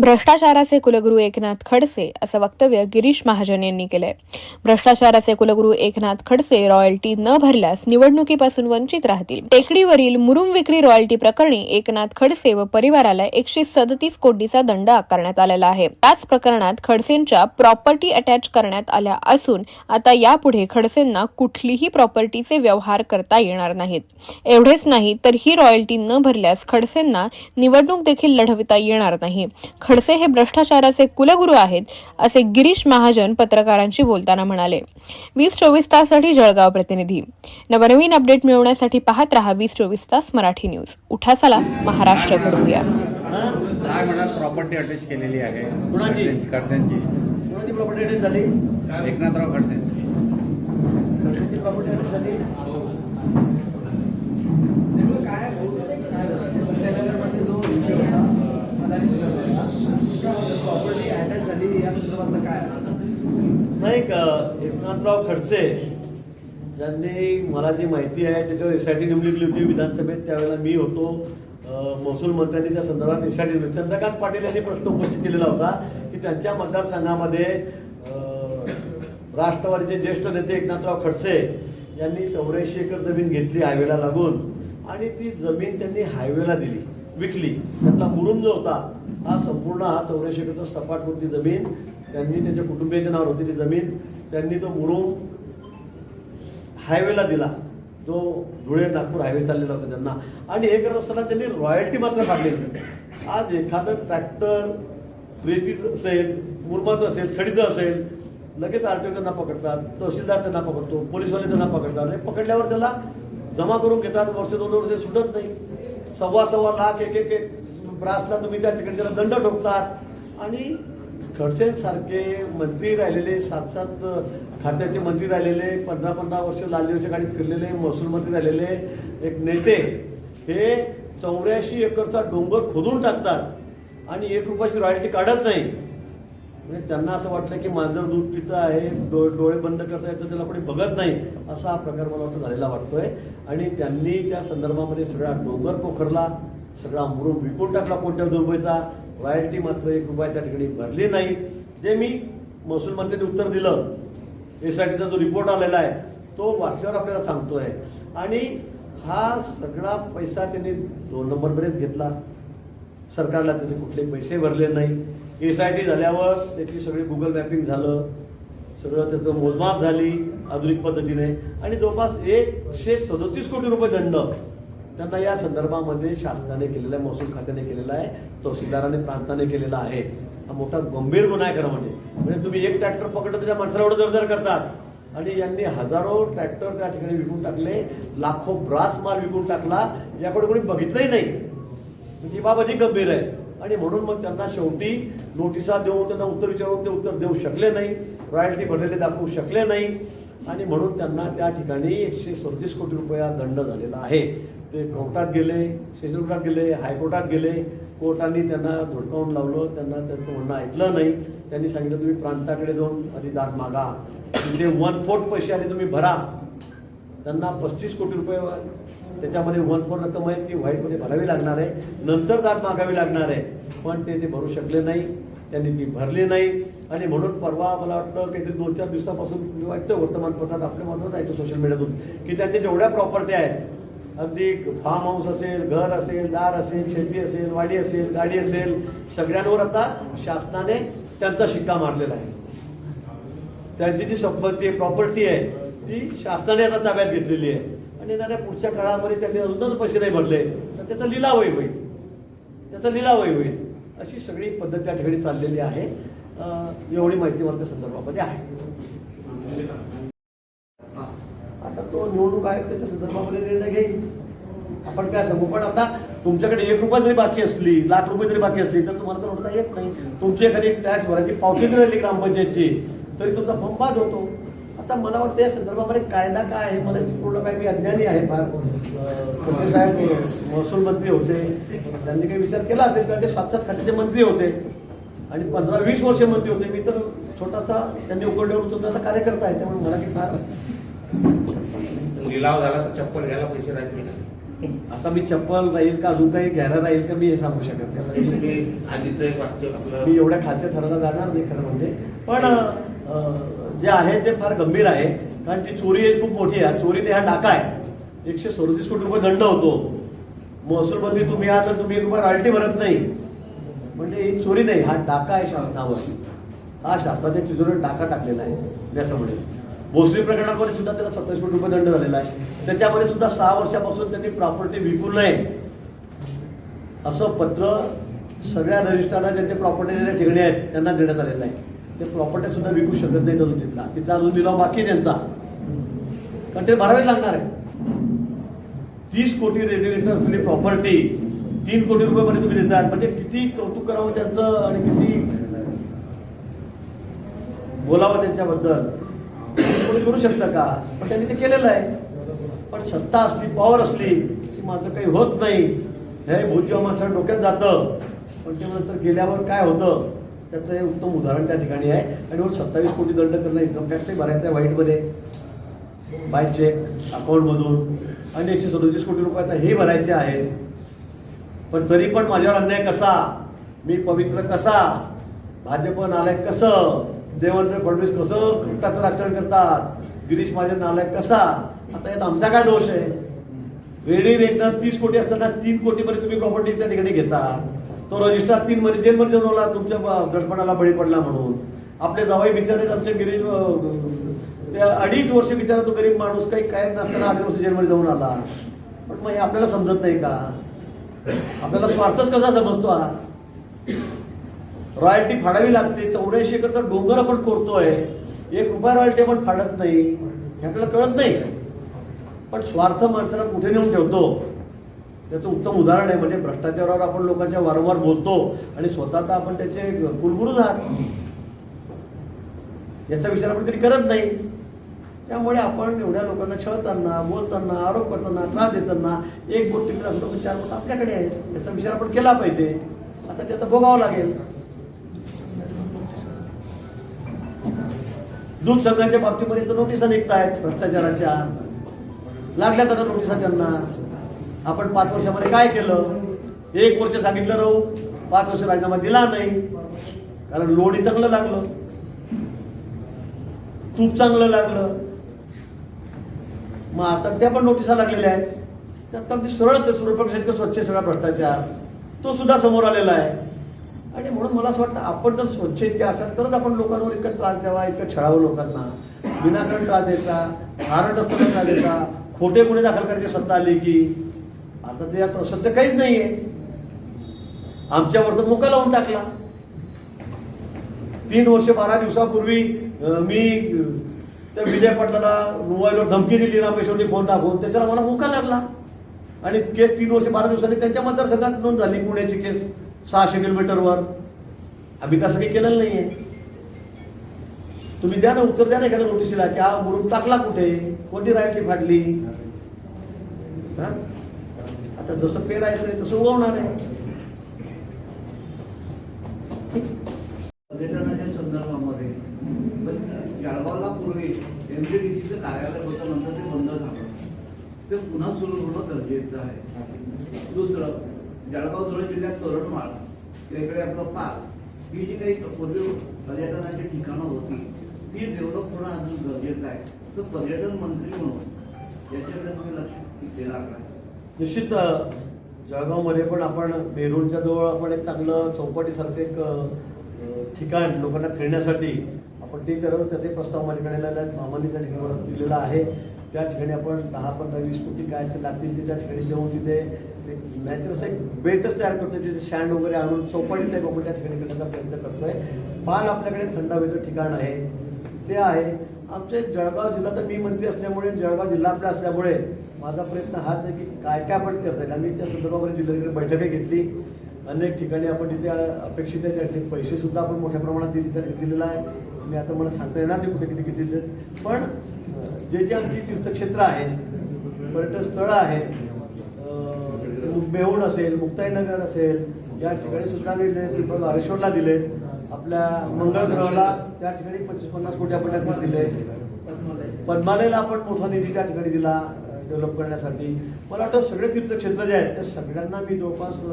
भ्रष्टाचाराचे कुलगुरू एकनाथ खडसे असं वक्तव्य गिरीश महाजन यांनी केलंय. भ्रष्टाचाराचे कुलगुरू एकनाथ खडसे रॉयल्टी न भरल्यास निवडणुकीपासून वंचित राहतील. टेकडीवरील मुरुम विक्री रॉयल्टी प्रकरणी एकनाथ खडसे व परिवाराला एकशे सदतीस कोटीचा दंड आकारण्यात आलेला आहे. त्याच प्रकरणात खडसेंच्या प्रॉपर्टी अटॅच करण्यात आल्या असून आता यापुढे खडसेंना कुठलीही प्रॉपर्टीचे व्यवहार करता येणार नाहीत. एवढेच नाही तर ही रॉयल्टी न भरल्यास खडसेंना निवडणूक देखील लढविता येणार नाही. खडसे हे भ्रष्टाचाराचे कुलगुरू आहेत असे गिरीश महाजन पत्रकारांशी बोलताना म्हणाले. वीस चोवीस ताससाठी जळगाव प्रतिनिधी. नवनवीन अपडेट मिळवण्यासाठी पाहत रहा वीस चोवीस तास मराठी न्यूज. उठा चला महाराष्ट्र घडवूया. काय म्हणा प्रॉपर्टी अटॅच केलेली आहे? खडसेंची- प्रॉपर्टी अटॅच झाली? एकनाथराव खडसेंची. खडसेची प्रॉपर्टी अटॅच झाली? प्रॉपर्टी अटॅच झाली या संदर्भातलं काय नाही का एकनाथराव खडसे ज्यांनी मला जी माहिती आहे त्याच्यावर एस आय टी नेमली होती विधानसभेत. त्यावेळेला मी होतो. महसूल मंत्र्यांनी त्या संदर्भात S I T Chandrakant Patil यांनी प्रश्न उपस्थित केलेला होता की त्यांच्या मतदारसंघामध्ये राष्ट्रवादीचे ज्येष्ठ नेते एकनाथराव खडसे यांनी चौऱ्याऐंशी एकर जमीन घेतली हायवेला लागून आणि ती जमीन त्यांनी हायवेला दिली विकली. त्यातला मुरुम जो होता हा संपूर्ण हा चौऱ्याऐंशी एकरचा सपाट होती जमीन त्यांनी त्यांच्या कुटुंबियाच्या नावावर होती ती जमीन त्यांनी तो मुरुम हायवेला दिला. जो धुळे नागपूर हायवे चाललेला होता त्यांना. आणि हे करत असताना त्यांनी रॉयल्टी मात्र काढलेली आज एखादं ट्रॅक्टर रेतीचं असेल मुरमाचं असेल खडीचं असेल लगेच आर टी ओ त्यांना पकडतात तहसीलदार त्यांना पकडतो पोलीसवाले त्यांना पकडतात. आणि पकडल्यावर त्याला जमा करून घेतात वर्ष दोन वर्ष सुटत नाही. सव्वा सव्वा लाख एक एक एक ब्रासला तुम्ही त्या ठिकाणी त्याला दंड ठोकतात आणि खडसेंसारखे मंत्री राहिलेले सात सात खात्याचे मंत्री राहिलेले पंधरा पंधरा वर्ष लालदेवच्या गाडीत फिरलेले महसूल मंत्री राहिलेले एक नेते हे चौऱ्याऐंशी एकरचा डोंगर खोदून टाकतात आणि एक रुपयाची रॉयल्टी काढत नाही. म्हणजे त्यांना असं वाटलं की मांजर दूध पितं आहे डो डोळे बंद करता येतं त्याला कोणी बघत नाही असा हा प्रकार मला वाटतं झालेला वाटतोय. आणि त्यांनी त्या संदर्भामध्ये सगळा डोंगर पोखरला. सगळा मुरुम विकून टाकला कोणत्या रुपयाचा रॉयल्टी मात्र एक रुपया त्या ठिकाणी भरली नाही. जे मी महसूल मंत्र्यांनी उत्तर दिलं एस आय टीचा जो रिपोर्ट आलेला आहे तो वाचल्यावर आपल्याला सांगतोय. आणि हा सगळा पैसा त्यांनी दोन नंबरमध्येच घेतला. सरकारला त्याने कुठले पैसे भरले नाही. एस आय टी झाल्यावर त्याची सगळी गुगल मॅपिंग झालं. सगळं त्याचं मोजमाप झाली आधुनिक पद्धतीने. आणि जवळपास एकशे सदोतीस कोटी रुपये दंड. त्यांना या संदर्भामध्ये शासनाने केलेला आहे महसूल खात्याने केलेला आहे तहसीलदाराने प्रांताने केलेला आहे. हा मोठा गंभीर गुन्हा आहे खरं म्हणजे. म्हणजे तुम्ही एक ट्रॅक्टर पकडलं त्याच्या माणसाला एवढं जर करतात. आणि यांनी हजारो ट्रॅक्टर त्या ठिकाणी विकून टाकले लाखो ब्रास माल विकून टाकला याकडे कोणी बघितलंही नाही. म्हणजे बाब अधिक गंभीर आहे. आणि म्हणून मग त्यांना शेवटी नोटिसा देऊन त्यांना उत्तर विचारून ते उत्तर देऊ शकले नाही रॉयल्टी भरलेले दाखवू शकले नाही. आणि म्हणून त्यांना त्या ठिकाणी एकशे सदतीस कोटी रुपया दंड झालेला आहे. ते कोर्टात गेले सेशन कोर्टात गेले हायकोर्टात गेले. कोर्टाने त्यांना धुडकावून लावलं. त्यांना त्यांचं म्हणणं ऐकलं नाही. त्यांनी सांगितलं तुम्ही प्रांताकडे जाऊन अधिदान दाद मागा. तिथे वन फोर्थ पैसे आले तुम्ही भरा. त्यांना पस्तीस कोटी रुपये त्याच्यामध्ये वन फोर रक्कम आहे ती व्हाईटमध्ये भरावी लागणार आहे. नंतर दाद मागावी लागणार आहे. पण ते ते भरू शकले नाही. त्यांनी ती भरली नाही. आणि म्हणून परवा मला वाटतं काहीतरी दोन चार दिवसापासून मी वाटतं वर्तमानपत्रात आपल्या मधूनच ऐकतो सोशल मीडियातून की त्यांच्या जेवढ्या प्रॉपर्टी आहेत अगदी फार्म हाऊस असेल घर असेल दार असेल शेती असेल वाडी असेल गाडी असेल सगळ्यांवर आता शासनाने त्यांचा शिक्का मारलेला आहे. त्यांची जी संपत्ती आहे प्रॉपर्टी आहे ती शासनाने आता ताब्यात घेतलेली आहे. आणि येणाऱ्या पुढच्या काळामध्ये त्यांनी अजूनच पैसे नाही भरले तर त्याचा लिलावही होईल. त्याचा लिलावही होईल. अशी सगळी पद्धत त्या ठिकाणी चाललेली आहे. एवढी माहिती मला त्या संदर्भामध्ये आहे. निवडणूक आयोग त्याच्या संदर्भामध्ये निर्णय घेईल. आपण काय सांगू? पण आता तुमच्याकडे एक रुपया जरी बाकी असली लाख रुपये जरी बाकी असली तर तुम्हाला तर म्हणता येत नाही. तुमची एखादी टॅक्स भरायची पावती जरी राहिली ग्रामपंचायतची तरी तुमचा फॉर्म बाद होतो. आता मला वाटतं या संदर्भामध्ये कायदा काय आहे? मला पूर्ण काय मी अज्ञानी आहे फार. खडसे साहेब महसूल मंत्री होते. त्यांनी काही विचार केला असेल कारण ते सात सात खात्याचे मंत्री होते. आणि पंधरा वीस वर्ष मंत्री होते. मी तर छोटासा त्यांनी उघडल्यावर उचलताना कार्यकर्ता आहे त्यामुळे मला की फार लिलाव झाला तर चप्पल घ्यायला पैसे राहतील आता मी चप्पल राहील का अजून काही घ्यायला राहील का मी हे सांगू शकत नाही. आधीचं एक वाक्य आपलं मी एवढ्या खालच्या थराला जाणार नाही खरं म्हणजे. पण जे आहे ते फार गंभीर आहे. कारण ती चोरी ही खूप मोठी आहे. चोरीने हा डाका आहे. एकशे सदतीस कोटी रुपये दंड होतो. महसूल मंत्री तुम्ही आहात तर तुम्ही एक रुपये रॉयल्टी भरत नाही. म्हणजे ही चोरी नाही. हा डाका आहे शासनावर. हा शासनाच्या तिजोरीवर डाका टाकलेला आहे. याच्यामुळे भोसरी प्रकरणामध्ये सुद्धा त्याला सत्तावीस कोटी रुपये दंड झालेला आहे. त्याच्यामध्ये सुद्धा सहा वर्षापासून त्यांनी प्रॉपर्टी विकू नये. असं पत्र सगळ्या रजिस्ट्रारला ज्यांचे प्रॉपर्टी देण्या ठिकाणी आहेत त्यांना देण्यात आलेलं आहे. ते प्रॉपर्टी सुद्धा विकू शकत नाही अजून तिथला. तिथला अजून लिलाव बाकी त्यांचा. कारण ते भरावे लागणार आहे तीस कोटी रेडिएटर असलेली प्रॉपर्टी तीन कोटी रुपयापर्यंत तुम्ही देतात म्हणजे किती कौतुक करावं त्यांचं आणि किती बोलावं त्यांच्याबद्दल? कोणी करू शकतं का? पण त्यांनी ते केलेलं आहे. पण सत्ता असली पॉवर असली की माझं काही होत नाही. हे भूत माणसं डोक्यात जातं. पण ते नंतर गेल्यावर काय होतं? त्याचं हे उत्तम उदाहरण त्या ठिकाणी आहे. आणि मग सत्तावीस कोटी दंड करणं इन्कम टॅक्सही भरायचं आहे व्हाईटमध्ये बाय चेक अकाउंटमधून आणि एकशे सदोतीस कोटी रुपये आता हे भरायचे आहेत. पण तरी पण माझ्यावर अन्याय कसा? मी पवित्र कसा? भाजप नालायक कसं? देवेंद्र फडणवीस कसं कुट्टाचं राजकारण करतात? गिरीश महाजन नालायक कसा? आता यात आमचा काय दोष आहे? रेडी रेटनर तीस कोटी असताना तीन कोटीपर्यंत तुम्ही प्रॉपर्टी त्या ठिकाणी घेता तो रजिस्ट्रार तीन मध्ये जेलमध्ये जाऊन आला तुमच्या गडपणाला बळी पडला म्हणून. आपले जवाई बिचारे आमचे गिरीश त्या अडीच वर्ष बिचारा तो गरीब माणूस काही काय नसताना अडीच वर्ष जेलमध्ये जाऊन आला. पण मग हे आपल्याला समजत नाही का? आपल्याला स्वार्थच कसा समजतो हा? रॉयल्टी फाडावी लागते. चौऱ्याऐंशी एकरचा डोंगर आपण कोरतोय. एक रुपया रॉयल्टी आपण फाडत नाही. हे आपल्याला कळत नाही. पण स्वार्थ माणसाला कुठे नेऊन ठेवतो? त्याचं उत्तम उदाहरण आहे. म्हणजे भ्रष्टाचारावर आपण लोकांच्या वारंवार बोलतो आणि स्वतः तर आपण त्याचे कुलगुरूच आहात. याचा विचार आपण कधी करत नाही. त्यामुळे आपण एवढ्या लोकांना छळताना बोलताना आरोप करताना त्रास देताना एक बोट तिकडे असतो पण चार बोट आपल्याकडे आहेत. याचा विचार आपण केला पाहिजे. आता त्याचं भोगावं लागेल. दूध संघाच्या बाबतीमध्ये तर नोटिसा निघत आहेत भ्रष्टाचाराच्या. लागल्या तर नोटिसा त्यांना. आपण पाच वर्षामध्ये काय केलं? एक वर्ष सांगितलं राहू. पाच वर्ष राजीनामा दिला नाही. कारण लोणी चांगलं लागलं. तूप चांगलं लागलं. मग आता त्या पण नोटिसा लागलेल्या आहेत. त्यात अगदी सरळ ते सूर्यप्रकाश स्वच्छ सगळा भ्रष्टाचार. तो सुद्धा समोर आलेला आहे. आणि म्हणून मला असं वाटतं आपण जर स्वच्छ इतके असाल तरच आपण लोकांवर इतकं त्रास द्यावा इतकं छळावं लोकांना. विनाकारण त्रास द्यायचा हारट असताना त्रास द्यायचा खोटे गुन्हे दाखल करायची सत्ता आली की आता ते असं सत्य काहीच नाही आहे आमच्यावर तर मुका लावून टाकला. तीन वर्ष बारा दिवसापूर्वी मी त्या विजय पाटलाला मोबाईलवर धमकी दिली रामेश्वरने फोन दाखवून. त्याच्याला मला मुका लागला. आणि केस तीन वर्ष बारा दिवसांनी त्यांच्या मतदारसंघात नोंद झाली पुण्याची केस. सहाशे किलोमीटरवर. आम्ही तसं काही केलेलं नाही आहे तुम्ही द्या ना उत्तर द्या ना एखाद्या नोटिसीला की हा मुरुम टाकला कुठे? कोणती रायल्टी फाडली? आता जसं पेरायचं तसं उगवणार आहे. पर्यटनाच्या संदर्भामध्ये पण जळगावला पूर्वी एमसीडीसीचं कार्यालय होतं नंतर ते बंद झालं. ते पुन्हा सुरू होणं गरजेचं आहे. दुसरं जळगाव धुळे जिल्ह्यात तोरणमाळ इकडे आपलं पार्क ही जी काही पूर्वी पर्यटनाची ठिकाणं होती ती डेव्हलप होणं अजून गरजेचं आहे. तर पर्यटन मंत्री म्हणून याच्याकडे तुम्ही लक्ष देणार काय निश्चित जळगावमध्ये पण आपण बेरूरच्या जवळ आपण एक चांगलं चौपाटीसारखं एक ठिकाण लोकांना फिरण्यासाठी आपण ते करत त्या ते प्रस्ताव माझ्याकडे आलेला त्या ठिकाणी दिलेला आहे. त्या ठिकाणी आपण दहा पंधरा वीस कोटी काय असे लागतील ते त्या ठिकाणी जाऊन तिथे नॅचरल असं एक बेटच तयार करतोय तिथे सँड वगैरे आणून चौपाटी टाईप आपण त्या ठिकाणी करण्याचा प्रयत्न करतोय. पान आपल्याकडे थंड हवेचं ठिकाण आहे. ते आहे. आमचे जळगाव जिल्हा तर मी मंत्री असल्यामुळे जळगाव जिल्हा आपला असल्यामुळे माझा प्रयत्न हाच आहे की काय काय आपण करता येईल. आम्ही त्या संदर्भामध्ये जिल्ह्याकडे बैठकही घेतली. अनेक ठिकाणी आपण तिथे अपेक्षित आहे त्या ठिकाणी पैसेसुद्धा आपण मोठ्या प्रमाणात दिले त्या दिलेला आहे. मी आता मला सांगता येणार नाही कुठे किती किती दिले पण जे जे आमची तीर्थक्षेत्र आहेत पर्यटन स्थळं आहेत अं, असेल मुक्ताईनगर असेल या ठिकाणी सुद्धा मी दिले पिंपळ हरेश्वरला दिले. आपल्या मंगळ ग्रहाला त्या ठिकाणी पंचवीस पन्नास कोटी आपण त्यातून दिले. पद्मालयला आपण मोठा निधी त्या ठिकाणी दिला डेव्हलप करण्यासाठी. मला वाटतं सगळे तीर्थक्षेत्र जे आहेत त्या सगळ्यांना मी जवळपास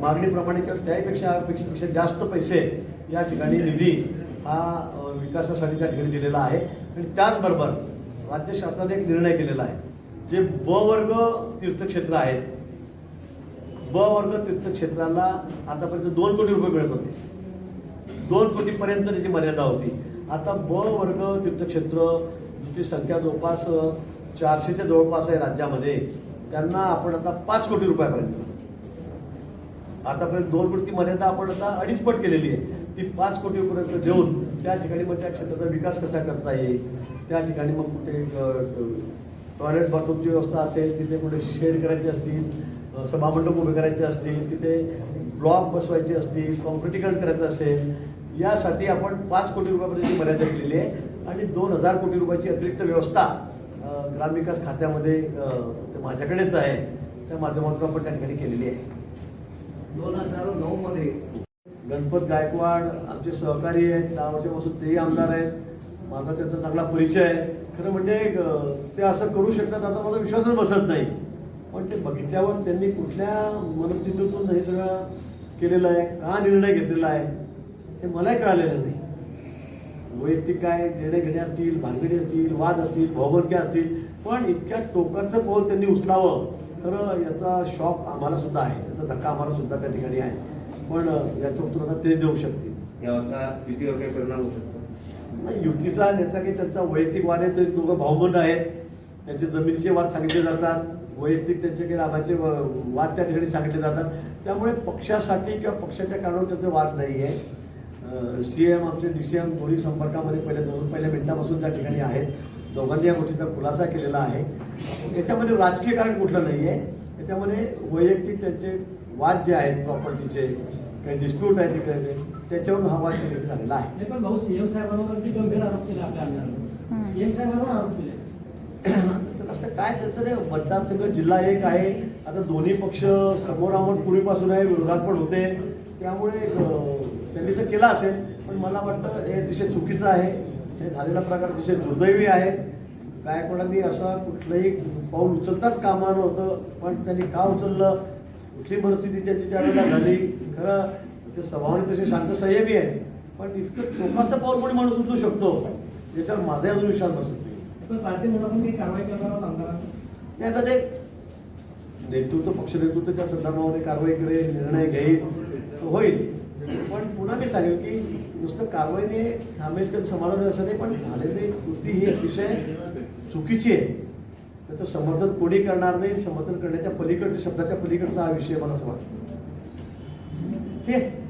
मागणीप्रमाणे किंवा त्याहीपेक्षा पेक्षा जास्त पैसे या ठिकाणी निधी हा विकासासाठी त्या ठिकाणी दिलेला आहे. आणि त्याचबरोबर राज्य शासनाने एक निर्णय केलेला आहे. जे ब वर्ग तीर्थक्षेत्र आहेत ब वर्ग तीर्थक्षेत्राला आतापर्यंत दोन कोटी रुपये मिळत होते. दोन कोटीपर्यंत त्याची मर्यादा होती. आता ब वर्ग तीर्थक्षेत्र जिची संख्या जवळपास चारशेच्या जवळपास आहे राज्यामध्ये त्यांना आपण आता पाच कोटी रुपयापर्यंत. आतापर्यंत दोन कोटी मर्यादा आपण आता अडीच पट केलेली आहे. ती पाच कोटीपर्यंत देऊन त्या ठिकाणी मग त्या क्षेत्राचा विकास कसा करता येईल? त्या ठिकाणी मग कुठे टॉयलेट बाथरूमची व्यवस्था असेल तिथे कुठे शेड करायची असतील सभामंडप उभे करायचे असतील तिथे ब्लॉक बसवायचे असतील कॉन्क्रिटीकरण करायचं असेल यासाठी आपण पाच कोटी रुपयापर्यंतची मर्यादा केलेली आहे आणि दोन हजार कोटी रुपयाची अतिरिक्त व्यवस्था ग्रामविकास खात्यामध्ये माझ्याकडेच आहे. त्या माध्यमातून आपण त्या ठिकाणी केलेली आहे. दोन हजार नऊ मध्ये गणपत गायकवाड आमचे सहकारी आहेत दहा वर्षापासून तेही आमदार आहेत. माझा त्यांचा चांगला परिचय आहे. खरं म्हणजे ते असं करू शकतात आता मला विश्वासच बसत नाही. पण ते बघितल्यावर त्यांनी कुठल्या मनस्थितीतून हे सगळं केलेलं आहे? का निर्णय घेतलेला आहे? हे मलाही कळालेलं नाही. वैयक्तिक काय निर्णय घेणे असतील भानगडी असतील वाद असतील भौगोलिक असतील पण इतक्या टोकाचं पाऊल त्यांनी उचलावं खरं याचा शॉक आम्हाला सुद्धा आहे. याचा धक्का आम्हाला सुद्धा त्या ठिकाणी आहे. पण याचं उत्तर आता ते देऊ शकतील. याचा युतीवर काही परिणाम होऊ शकतो? नाही, युतीचा नेता काही त्यांचा वैयक्तिक वाद आहे ते दोघं भाऊबंद आहेत. त्यांचे जमिनीचे वाद सांगितले जातात. वैयक्तिक त्यांचे काही लाभाचे व- वाद त्या ठिकाणी सांगितले जातात. त्यामुळे पक्षासाठी किंवा पक्षाच्या कारणावर त्याचे वाद नाही आहे सी एम आमचे डी सी एम दोन्ही संपर्कामध्ये पहिल्या दोन पहिल्या मिनिटापासून त्या ठिकाणी आहेत. दोघांनी या गोष्टीचा खुलासा केलेला आहे. याच्यामध्ये राजकीय कारण कुठलं नाही आहे याच्यामध्ये वैयक्तिक त्यांचे वाद जे आहेत प्रॉपर्टीचे काही डिस्प्यूट आहे तिकडे त्याच्यावरून हा वाद झालेला आहे. नाही पण भाऊ सीएम साहेबांवरती गंभीर आरोप केले आपल्या आमदारांनी सीएम साहेबांवर आरोप केले. काय त्याचं ते मतदारसंघ जिल्हा एक आहे. आता दोन्ही पक्ष समोर आमोर पूर्वीपासून आहे विरोधात पण होते. त्यामुळे त्यांनी तर केला असेल पण मला वाटतं हे अतिशय चुकीचं आहे. हे झालेला प्रकार अतिशय दुर्दैवी आहे. गायकवाडांनी असा कुठलंही पाऊल उचलताच कामा नव्हतं पण त्यांनी का उचललं? कुठली परिस्थिती त्यांची त्यावेळेला झाली? खरं ते स्वभावाने तसे शांत संयमी आहे पण इतकं टोकाचं पाऊल पण माणूस उचलू शकतो? याच्यावर माझा अजून विश्वास बसत नाही. नाही आता ते नेतृत्व पक्ष नेतृत्वाच्या संदर्भामध्ये कारवाई करेल निर्णय घेईल तो होईल. पण पुन्हा मी सांगेल की नुसतं कारवाईने थांबेल तर समाधान असं नाही पण झालेली कृती ही अतिशय चुकीची आहे. त्याचं समर्थन कोणी करणार नाही समर्थन करण्याच्या पलीकडच्या शब्दाच्या पलीकडचा हा विषय मला असं वाटतं. ठीक आहे?